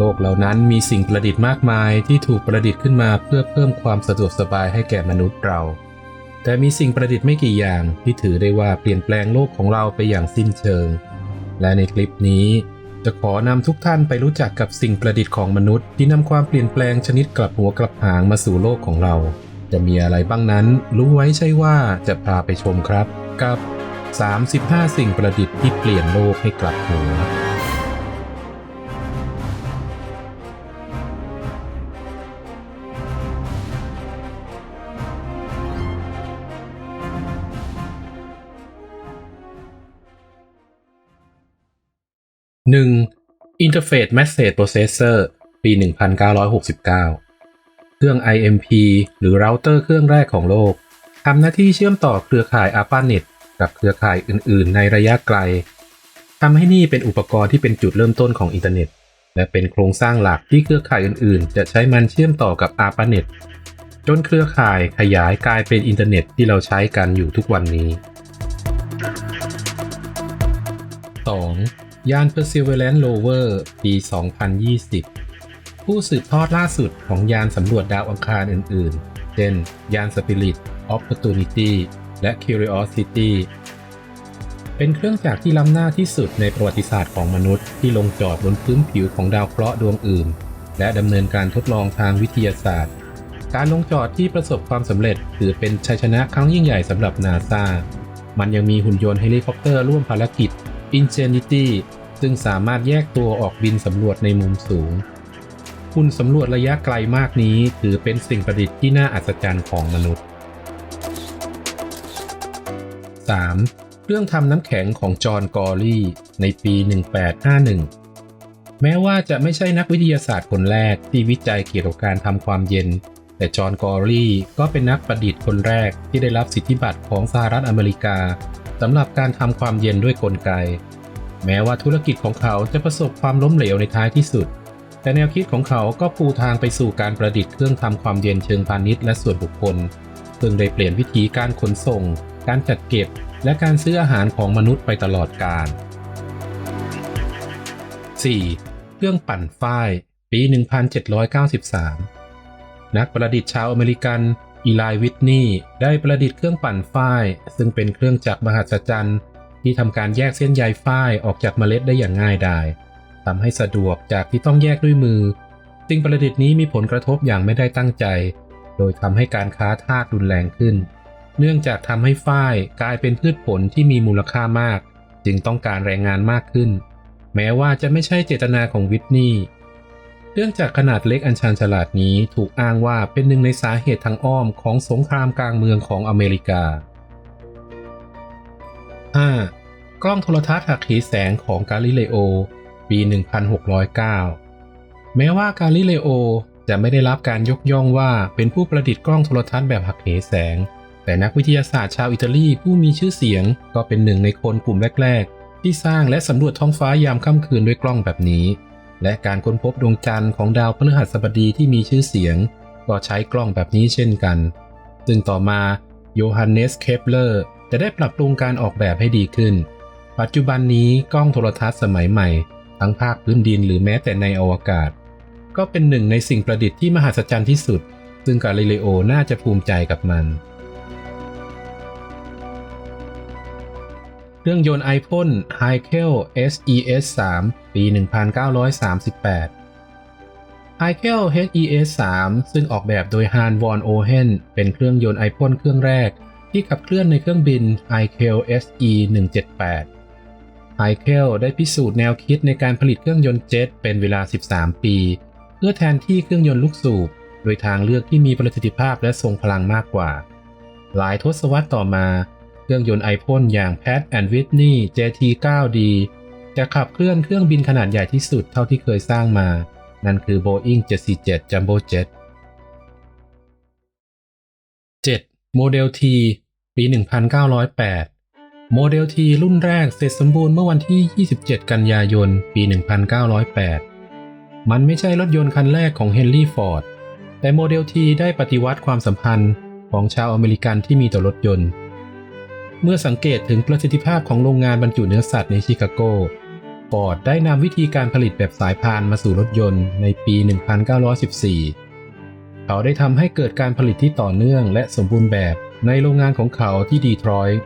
โลกเหล่านั้นมีสิ่งประดิษฐ์มากมายที่ถูกประดิษฐ์ขึ้นมาเพื่อเพิ่มความสะดวกสบายให้แก่มนุษย์เรา แต่มีสิ่งประดิษฐ์ไม่กี่อย่างที่ถือได้ว่าเปลี่ยนแปลงโลกของเราไปอย่างสิ้นเชิง และในคลิปนี้ จะขอนำทุกท่านไปรู้จักกับสิ่งประดิษฐ์ของมนุษย์ ที่นำความเปลี่ยนแปลงชนิดกลับหัวกลับหางมาสู่โลกของเรา จะมีอะไรบ้างนั้น รู้ไว้ใช่ว่าจะพาไปชมครับ กับ 35 สิ่งประดิษฐ์ที่เปลี่ยนโลกให้กลับหัว 1. Interface Message Processor ปี 1969 เครื่อง IMP หรือเราเตอร์เครื่องแรกของโลกทำหน้าที่เชื่อมต่อเครือข่าย ARPANET กับเครือข่ายอื่น ๆ ในระยะไกลทำให้นี่เป็นอุปกรณ์ที่เป็นจุดเริ่มต้นของอินเทอร์เน็ต และเป็นโครงสร้างหลักที่เครือข่ายอื่น ๆ จะใช้มันเชื่อมต่อกับ ARPANET จนเครือข่ายขยายกลายเป็นอินเทอร์เน็ตที่เราใช้กันอยู่ทุกวันนี้ 2. ยาน Perseverance Rover ปี 2020 ผู้สืบทอดล่าสุดของยานสำรวจดาวอังคารอื่น ๆ เช่น ยาน Spirit Opportunity และ Curiosity เป็นเครื่องจักรที่ล้ำหน้าที่สุดในประวัติศาสตร์ของมนุษย์ที่ลงจอดบนพื้นผิวของดาวเคราะห์ดวงอื่น และดำเนินการทดลองทางวิทยาศาสตร์ การลงจอดที่ประสบความสำเร็จถือเป็นชัยชนะครั้งยิ่งใหญ่สำหรับนาซามันยังมีหุ่นยนต์เฮลิคอปเตอร์ร่วมภารกิจ Ingenuity ซึ่งสามารถแยกตัวออกบินสำรวจในมุมสูง หุ่นสำรวจระยะไกลมากนี้ถือเป็นสิ่งประดิษฐ์ที่น่าอัศจรรย์ของมนุษย์ 3. เครื่องทำน้ำแข็งของจอห์นกอรีในปี 1851 แม้ว่าจะไม่ใช่นักวิทยาศาสตร์คนแรกที่วิจัยเกี่ยวกับการทำความเย็น แต่จอห์นกอรีก็เป็นนักประดิษฐ์คนแรกที่ได้รับสิทธิบัตรของสหรัฐอเมริกา สำหรับการทำความเย็นด้วยกลไก แม้ว่าธุรกิจของเขาจะประสบความล้มเหลวในท้ายที่สุด แต่แนวคิดของเขาก็ปูทางไปสู่การประดิษฐ์เครื่องทำความเย็นเชิงพาณิชย์และส่วนบุคคล ซึ่งได้เปลี่ยนวิธีการขนส่ง การจัดเก็บ และการซื้ออาหารของมนุษย์ไปตลอดกาล 4. เครื่องปั่นฝ้าย ปี 1793 นักประดิษฐ์ชาวอเมริกัน อีไลวิทนีย์ได้ประดิษฐ์เครื่องปั่นฝ้าย ซึ่งเป็นเครื่องจักรมหัศจรรย์ ที่ทำการแยกเส้นใยฝ้ายออกจากเมล็ดได้อย่างง่ายดายทำให้สะดวกจากที่ต้องแยกด้วยมือ สิ่งประดิษฐ์นี้มีผลกระทบอย่างไม่ได้ตั้งใจ โดยทำให้การค้าทาสรุนแรงขึ้น เนื่องจากทำให้ฝ้ายกลายเป็นพืชผลที่มีมูลค่ามาก จึงต้องการแรงงานมากขึ้น แม้ว่าจะไม่ใช่เจตนาของวิทนีย์ เครื่องจักขนาดเล็กอันชาญฉลาดนี้ถูกอ้างว่าเป็นหนึ่งในสาเหตุทางอ้อมของสงครามกลางเมืองของอเมริกา 5. กล้องโทรทัศน์หักเหแสงของกาลิเลโอ ปี 1609 แม้ว่ากาลิเลโอจะไม่ได้รับการยกย่องว่าเป็นผู้ประดิษฐ์กล้องโทรทัศน์แบบหักเหแสง แต่นักวิทยาศาสตร์ชาวอิตาลีผู้มีชื่อเสียงก็เป็นหนึ่งในคนกลุ่มแรก ๆ ที่สร้างและสำรวจท้องฟ้ายามค่ำคืนด้วยกล้องแบบนี้ และการค้นพบดวงจันทร์ของดาวพฤหัสบดีที่มีชื่อเสียง ก็ใช้กล้องแบบนี้เช่นกัน ซึ่งต่อมาโยฮันเนสเคปเลอร์จะได้ปรับปรุงการออกแบบให้ดีขึ้น ปัจจุบันนี้กล้องโทรทัศน์สมัยใหม่ ทั้งภาคพื้นดินหรือแม้แต่ในอวกาศ ก็เป็นหนึ่งในสิ่งประดิษฐ์ที่มหัศจรรย์ที่สุด ซึ่งกาลิเลโอน่าจะภูมิใจกับมัน เครื่องยนต์ไอพ่น h i k e l SES 3 ปี 1938 h i k e l HES 3 ซึ่งออกแบบโดย Han von Ohen เป็นเครื่องยนต์ไอพ่นเครื่องแรก ที่ขับเคลื่อนในเครื่องบิน i k e l SE 178 i k e l ได้พิสูจน์แนวคิดในการผลิตเครื่องยนต์เจ็ตเป็นเวลา 13 ปี เพื่อแทนที่เครื่องยนต์ลูกสูบ โดยทางเลือกที่มีประสิทธิภาพและทรงพลังมากกว่า หลายทศวรรษต่อมา เครื่องยนต์ไอพ่นอย่าง Pat and Whitney JT9D จะขับเคลื่อนเครื่องบินขนาดใหญ่ที่สุดเท่าที่เคยสร้างมา นั่นคือ Boeing 747 Jumbo Jet 7. โมเดล T ปี 1908 โมเดล T รุ่นแรกเสร็จสมบูรณ์เมื่อวันที่ 27 กันยายน ปี 1908 มันไม่ใช่รถยนต์คันแรกของเฮนรี่ฟอร์ดแต่โมเดล T ได้ปฏิวัติความสัมพันธ์ของชาวอเมริกันที่มีต่อรถยนต์ เมื่อสังเกตถึงประสิทธิภาพของโรงงานบรรจุเนื้อสัตว์ในชิคาโกฟอร์ดได้นำวิธีการผลิตแบบสายพานมาสู่รถยนต์ในปี 1914 เขาได้ทำให้เกิดการผลิตที่ต่อเนื่องและสมบูรณ์แบบในโรงงานของเขาที่ดีทรอยต์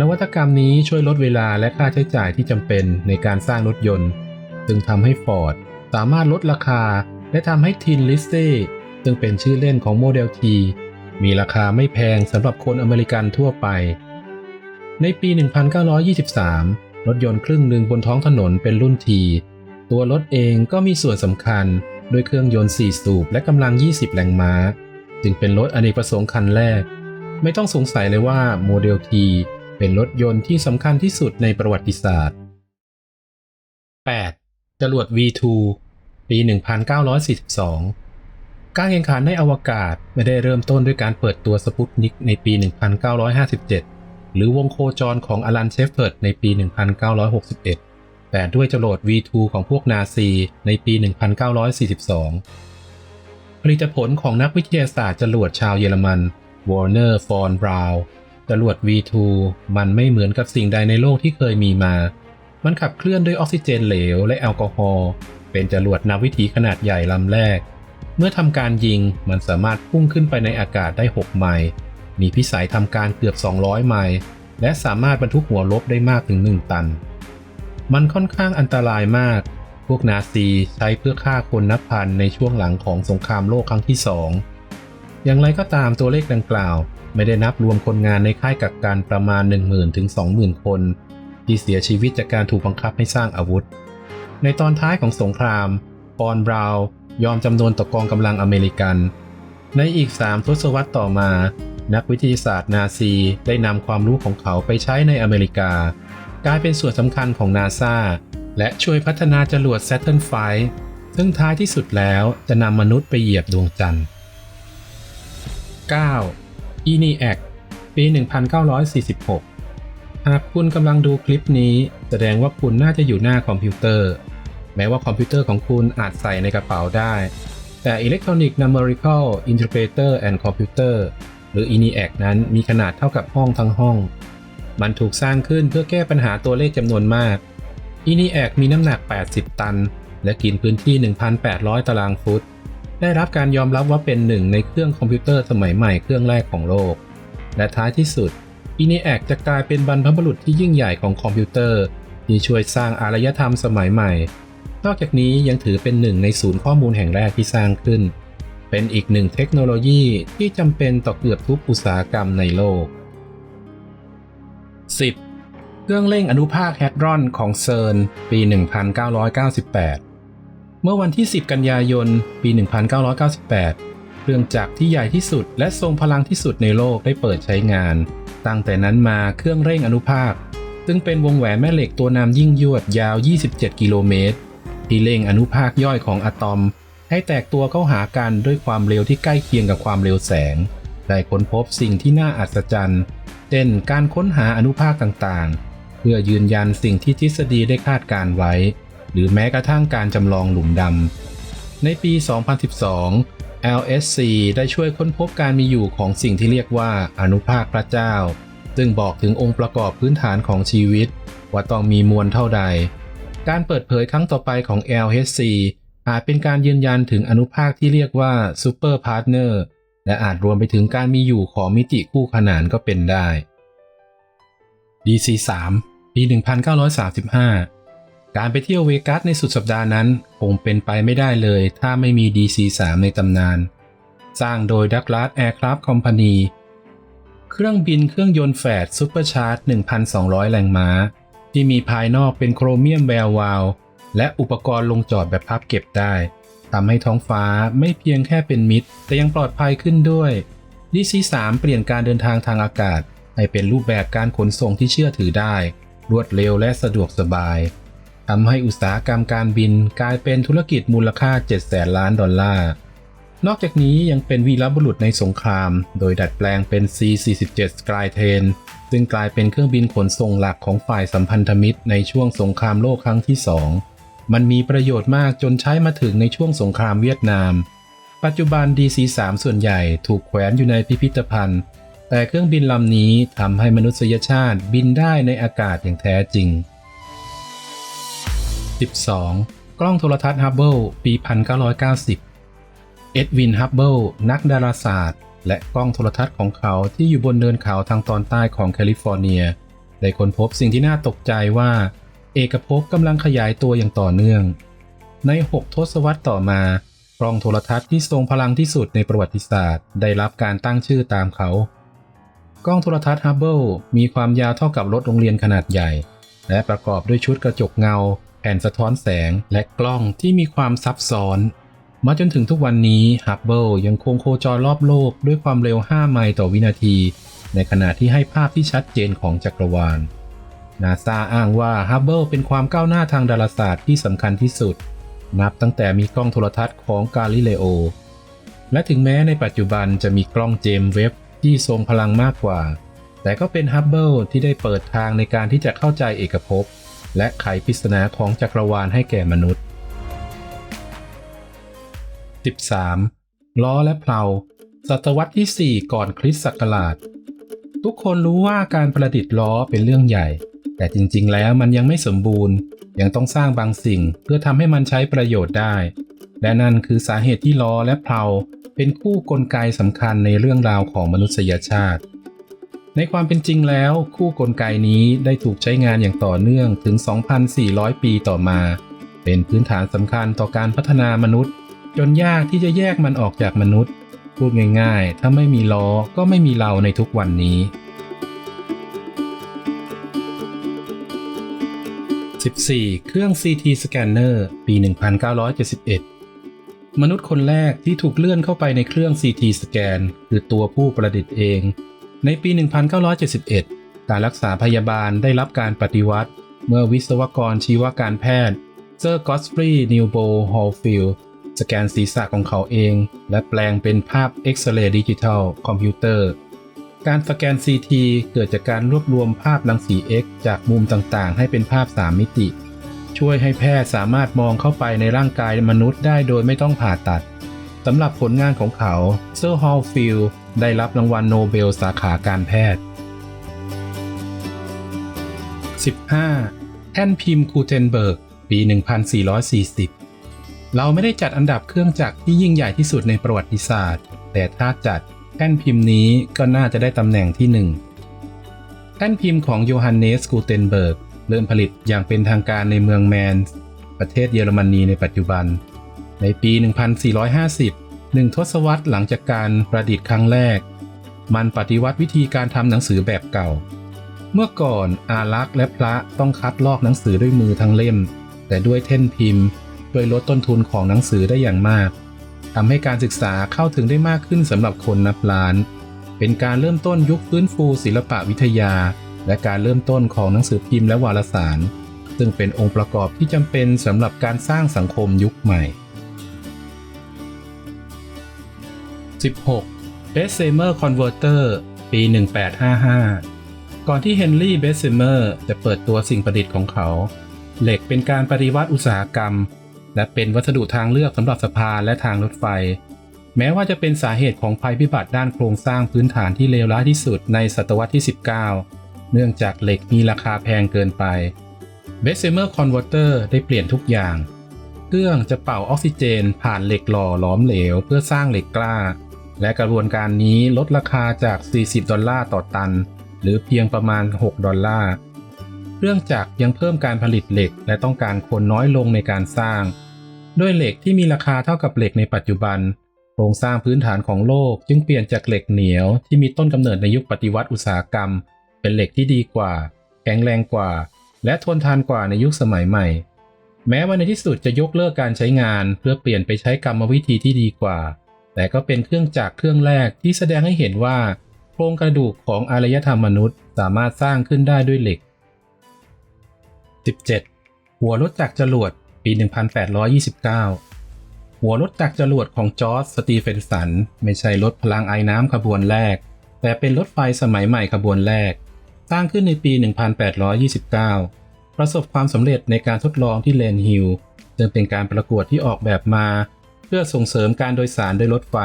นวัตกรรมนี้ช่วยลดเวลาและค่าใช้จ่ายที่จำเป็นในการสร้างรถยนต์ซึ่งทำให้ฟอร์ดสามารถลดราคา และทำให้ทินลิสเต้ซึ่งเป็นชื่อเล่นของโมเดล T มีราคาไม่แพงสำหรับคนอเมริกันทั่วไป ในปี 1923 รถยนต์ครึ่งหนึ่งบนท้องถนนเป็นรุ่น T ตัวรถเองก็มีส่วนสำคัญด้วยเครื่องยนต์ 4 สูบและกำลัง 20 แรงม้า จึงเป็นรถอเนกประสงค์คันแรก ไม่ต้องสงสัยเลยว่าโมเดล T เป็นรถยนต์ที่สำคัญที่สุดในประวัติศาสตร์ 8. จรวด V2 ปี 1942 การแข่งขันในอวกาศไม่ได้เริ่มต้นด้วยการเปิดตัวสปุตนิกในปี 1957 หรือวงโคจรของอลันเชฟเฟิร์ดในปี 1961 แต่ด้วยจรวด V2 ของพวกนาซีในปี 1942 ผลิตผลของนักวิทยาศาสตร์จรวดชาวเยอรมันวอร์เนอร์ฟอนบราวจรวด V2 มันไม่เหมือนกับสิ่งใดในโลกที่เคยมีมา มันขับเคลื่อนด้วยออกซิเจนเหลวและแอลกอฮอล์ เป็นจรวดนาวิถีขนาดใหญ่ลำแรก เมื่อทำการยิงมันสามารถพุ่งขึ้นไปในอากาศได้ 6 ไมล์ มีพิสัยทำการเกือบ 200 ไมล์ และสามารถบรรทุกหัวลบได้มากถึง 1 ตัน มันค่อนข้างอันตรายมาก พวกนาซีใช้เพื่อฆ่าคนนับพันในช่วงหลังของสงครามโลกครั้งที่ 2 อย่างไรก็ตามตัวเลขดังกล่าว ไม่ได้นับรวมคนงานในค่ายกักกันประมาณ 10,000ถึง20,000 คน ที่เสียชีวิตจากการถูกบังคับให้สร้างอาวุธ ในตอนท้ายของสงคราม ปอนบราวยอมจำนวนต่อกองกำลังอเมริกัน ในอีก 3 ทศวรรษต่อมา นักวิทยาศาสตร์นาซีได้นำความรู้ของเขาไปใช้ในอเมริกา กลายเป็นส่วนสำคัญของนาซาและช่วยพัฒนาจรวด Saturn V ซึ่งท้ายที่สุดแล้วจะนำมนุษย์ไปเหยียบดวงจันทร์ 9. ENIAC ปี 1946 หากคุณกำลังดูคลิปนี้ แสดงว่าคุณน่าจะอยู่หน้าคอมพิวเตอร์ แม้ว่าคอมพิวเตอร์ของคุณอาจใส่ในกระเป๋าได้ แต่ Electronic Numerical Interpreter and Computer หรือ ENIAC นั้นมีขนาดเท่ากับห้องทั้งห้อง มันถูกสร้างขึ้นเพื่อแก้ปัญหาตัวเลขจำนวนมาก ENIAC มีน้ำหนัก 80 ตัน และกินพื้นที่ 1,800 ตารางฟุต ได้รับการยอมรับว่าเป็นหนึ่งในเครื่องคอมพิวเตอร์สมัยใหม่เครื่องแรกของโลก และท้ายที่สุด ENIAC จะกลายเป็นบรรพบุรุษที่ยิ่งใหญ่ของคอมพิวเตอร์ ที่ช่วยสร้างอารยธรรมสมัยใหม่ นอกจากนี้ยังถือเป็นหนึ่งในศูนย์ข้อมูลแห่งแรกที่สร้างขึ้น เป็นอีกหนึ่งเทคโนโลยีที่จำเป็นต่อเกือบทุกอุตสาหกรรมในโลก 10. เครื่องเร่งอนุภาคแฮดรอนของเซิร์นปี 1998 เมื่อวันที่ 10 กันยายน ปี 1998 เครื่องจักรที่ใหญ่ที่สุดและทรงพลังที่สุดในโลกได้เปิดใช้งาน ตั้งแต่นั้นมาเครื่องเร่งอนุภาค ซึ่งเป็นวงแหวนแม่เหล็กตัวนำยิ่งยวดยาว 27 กิโลเมตรที่เร่งอนุภาคย่อยของอะตอม ให้แตกตัวเข้าหากันด้วยความเร็วที่ใกล้เคียงกับความเร็วแสง ได้ค้นพบสิ่งที่น่าอัศจรรย์ เช่น การค้นหาอนุภาคต่างๆ เพื่อยืนยันสิ่งที่ทฤษฎีได้คาดการไว้ หรือแม้กระทั่งการจำลองหลุมดำ ในปี 2012 LSC ได้ช่วยค้นพบการมีอยู่ของสิ่งที่เรียกว่าอนุภาคพระเจ้า ซึ่งบอกถึงองค์ประกอบพื้นฐานของชีวิต ว่าต้องมีมวลเท่าใด การเปิดเผยครั้งต่อไปของ LHC อาจเป็นการยืนยันถึงอนุภาคที่เรียกว่า Super Partner และอาจรวมไปถึงการมีอยู่ของมิติคู่ขนานก็เป็นได้ DC3 ปี 1935 การไปเที่ยวเวกัสในสุดสัปดาห์นั้น คงเป็นไปไม่ได้เลยถ้าไม่มี DC3 ในตำนาน สร้างโดย Douglas Aircraft Company เครื่องบินเครื่องยนต์แฝดซูเปอร์ชาร์จ 1,200 แรงม้า ที่มีภายนอกเป็นโครเมียมแวววาว และอุปกรณ์ลงจอดแบบพับเก็บได้ทำให้ท้องฟ้าไม่เพียงแค่เป็นมิตร แต่ยังปลอดภัยขึ้นด้วย DC3 เปลี่ยนการเดินทางทางอากาศ ให้เป็นรูปแบบการขนส่งที่เชื่อถือได้ รวดเร็วและสะดวกสบายทำให้อุตสาหกรรมการบินกลายเป็นธุรกิจมูลค่า 7 แสนล้านดอลลาร์ นอกจากนี้ยังเป็นวีรบุรุษในสงคราม โดยดัดแปลงเป็น C-47 Skytrain ซึ่งกลายเป็นเครื่องบินขนส่งหลักของฝ่ายสัมพันธมิตรในช่วงสงครามโลกครั้งที่ 2 มันมีประโยชน์มากจนใช้มาถึงในช่วงสงครามเวียดนาม ปัจจุบัน DC-3 ส่วนใหญ่ถูกแขวนอยู่ในพิพิธภัณฑ์ แต่เครื่องบินลำนี้ทำให้มนุษยชาติบินได้ในอากาศอย่างแท้จริง 12. กล้องโทรทัศน์ฮับเบิลปี 1990 เอ็ดวิน ฮับเบิลนักดาราศาสตร์ และกล้องโทรทัศน์ของเขาที่อยู่บนเนินเขาทางตอนใต้ของแคลิฟอร์เนีย ได้ค้นพบสิ่งที่น่าตกใจว่า เอกภพกำลังขยายตัวอย่างต่อเนื่อง ใน 6 ทศวรรษต่อมากล้องโทรทัศน์ที่ทรงพลังที่สุดในประวัติศาสตร์ ได้รับการตั้งชื่อตามเขา กล้องโทรทัศน์ฮับเบิลมีความยาวเท่ากับรถโรงเรียนขนาดใหญ่ และประกอบด้วยชุดกระจกเงา แผ่นสะท้อนแสง และกล้องที่มีความซับซ้อน มาจนถึงทุกวันนี้ฮับเบิลยังคงโคจรรอบโลกด้วยความเร็ว 5 ไมล์ต่อวินาที ในขณะที่ให้ภาพที่ชัดเจนของจักรวาล นาซาอ้างว่าฮับเบิลเป็นความก้าวหน้าทางดาราศาสตร์ที่สำคัญที่สุด นับตั้งแต่มีกล้องโทรทัศน์ของกาลิเลโอ และถึงแม้ในปัจจุบันจะมีกล้องเจมส์เว็บที่ทรงพลังมากกว่า แต่ก็เป็นฮับเบิลที่ได้เปิดทางในการที่จะเข้าใจเอกภพ และไขปริศนาของจักรวาลให้แก่มนุษย์ 13. ล้อและเพลาศตวรรษที่ 4 ก่อนคริสต์ศักราช ทุกคนรู้ว่าการประดิษฐ์ล้อเป็นเรื่องใหญ่ แต่จริงๆ แล้วมันยังไม่สมบูรณ์ ยังต้องสร้างบางสิ่งเพื่อทำให้มันใช้ประโยชน์ได้ และนั่นคือสาเหตุที่ล้อและเพลาเป็นคู่กลไกสำคัญในเรื่องราวของมนุษยชาติ ในความเป็นจริงแล้ว คู่กลไกนี้ได้ถูกใช้งานอย่างต่อเนื่องถึง 2,400 ปีต่อมา เป็นพื้นฐานสำคัญต่อการพัฒนามนุษย์ จนยากที่จะแยกมันออกจากมนุษย์ พูดง่ายๆ ถ้าไม่มีล้อก็ไม่มีเราในทุกวันนี้ 14. เครื่อง CT Scanner ปี 1971 มนุษย์คนแรกที่ถูกเลื่อนเข้าไปในเครื่อง CT สแกนคือตัวผู้ประดิษฐ์เอง ในปี 1971 การรักษาพยาบาลได้รับการปฏิวัติ เมื่อวิศวกรชีวการแพทย์เซอร์กอสฟรีนิวโบฮอลฟิลสแกนศีรษะของเขาเอง และแปลงเป็นภาพเอ็กซเรย์ดิจิทัลคอมพิวเตอร์ การสแกน CT เกิดจากการรวบรวมภาพรังสี X จากมุมต่างๆ ให้เป็นภาพ 3 มิติ ช่วยให้แพทย์สามารถมองเข้าไปในร่างกายมนุษย์ได้โดยไม่ต้องผ่าตัดสำหรับผลงานของเขาเซอร์ฮอลฟิลได้รับรางวัลโนเบลสาขาการแพทย์ 15. แท่นพิมพ์กูเทนเบิร์ก ปี 1440 เราไม่ได้จัดอันดับเครื่องจักรที่ยิ่งใหญ่ที่สุดในประวัติศาสตร์ แต่ถ้าจัด ท่นพิมพ์นี้ก็น่าจะได้ตำแหน่งที่หนึ่งแท่นพิมพ์ของโยฮันเนสกูเทนเบิร์กเริ่มผลิตอย่างเป็นทางการในเมืองแมนส์ประเทศเยอรมนีในปัจจุบัน ในปี 1450หนึ่งทศวรรษหลังจากการประดิษฐ์ครั้งแรก มันปฏิวัติวิธีการทำหนังสือแบบเก่า เมื่อก่อนอารักษ์และพระต้องคัดลอกหนังสือด้วยมือทั้งเล่ม แต่ด้วยแท่นพิมพ์โดยลดต้นทุนของหนังสือได้อย่างมาก ทำให้การศึกษาเข้าถึงได้มากขึ้นสำหรับคนนับล้าน เป็นการเริ่มต้นยุคฟื้นฟูศิลปะวิทยา และการเริ่มต้นของหนังสือพิมพ์และวารสาร ซึ่งเป็นองค์ประกอบที่จำเป็นสำหรับการสร้างสังคมยุคใหม่ 16. b e s s e m e r Converter ปี 1855 ก่อนที่เฮนรี่ เบสเซเมอร์ จะเปิดตัวสิ่งประดิษฐ์ของเขา เหล็กเป็นการปฏิวัติอุตสาหกรรม และเป็นวัสดุทางเลือกสำหรับสะพานและทางรถไฟ แม้ว่าจะเป็นสาเหตุของภัยพิบัติด้านโครงสร้างพื้นฐานที่เลวร้ายที่สุดในศตวรรษที่ 19 เนื่องจากเหล็กมีราคาแพงเกินไป b e s s e m e r Converter ได้เปลี่ยนทุกอย่าง เครื่องจะเป่าออกซิเจน ผ่านเหล็กหล่อหลอมเหลวเพื่อสร้างเหล็กกล้า และกระบวนการนี้ลดราคาจาก 40 ดอลลาร์ต่อตัน หรือเพียงประมาณ 6 ดอลลาร์ เรื่องจักรยังเพิ่มการผลิตเหล็ก และต้องการคนน้อยลงในการสร้าง ด้วยเหล็กที่มีราคาเท่ากับเหล็กในปัจจุบัน โครงสร้างพื้นฐานของโลกจึงเปลี่ยนจากเหล็กเหนียวที่มีต้นกำเนิดในยุคปฏิวัติอุตสาหกรรม เป็นเหล็กที่ดีกว่า แข็งแรงกว่า และทนทานกว่าในยุคสมัยใหม่ แม้ว่าในที่สุดจะยกเลิกการใช้งานเพื่อเปลี่ยนไปใช้กรรมวิธีที่ดีกว่า แต่ก็เป็นเครื่องจักรเครื่องแรกที่แสดงให้เห็นว่า โครงกระดูกของอารยธรรมมนุษย์ สามารถสร้างขึ้นได้ด้วยเหล็ก 17. หัวรถจักรจรวดปี 1829 หัวรถจักรจรวดของจอร์จสตีเฟนสัน ไม่ใช่รถพลังไอ้น้ำขบวนแรก แต่เป็นรถไฟสมัยใหม่ขบวนแรก สร้างขึ้นในปี 1829 ประสบความสำเร็จในการทดลองที่เลนฮิลซึ่งเป็นการประกวดที่ออกแบบมา เพื่อส่งเสริมการโดยสารด้วยรถไฟ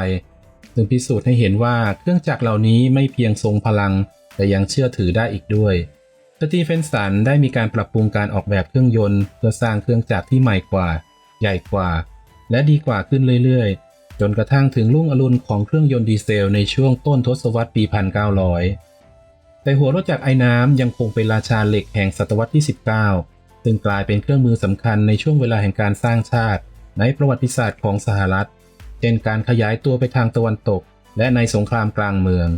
ซึ่งพิสูจน์ให้เห็นว่าเครื่องจักรเหล่านี้ไม่เพียงทรงพลัง แต่ยังเชื่อถือได้อีกด้วย สตีเฟนสันได้มีการปรับปรุงการออกแบบเครื่องยนต์ เพื่อสร้างเครื่องจักรที่ใหม่กว่า ใหญ่กว่า และดีกว่าขึ้นเรื่อยๆ จนกระทั่งถึงรุ่งอรุณของเครื่องยนต์ดีเซลในช่วงต้นทศวรรษปี 1900 แต่หัวรถจักรไอ้น้ำยังคงเป็นราชาเหล็กแห่งศตวรรษที่ 19 ซึ่งกลายเป็นเครื่องมือสำคัญในช่วงเวลาแห่งการสร้างชาติ ในประวัติศาสตร์ของสหรัฐ เช่นการขยายตัวไปทางตะวันตก และในสงครามกลางเมือง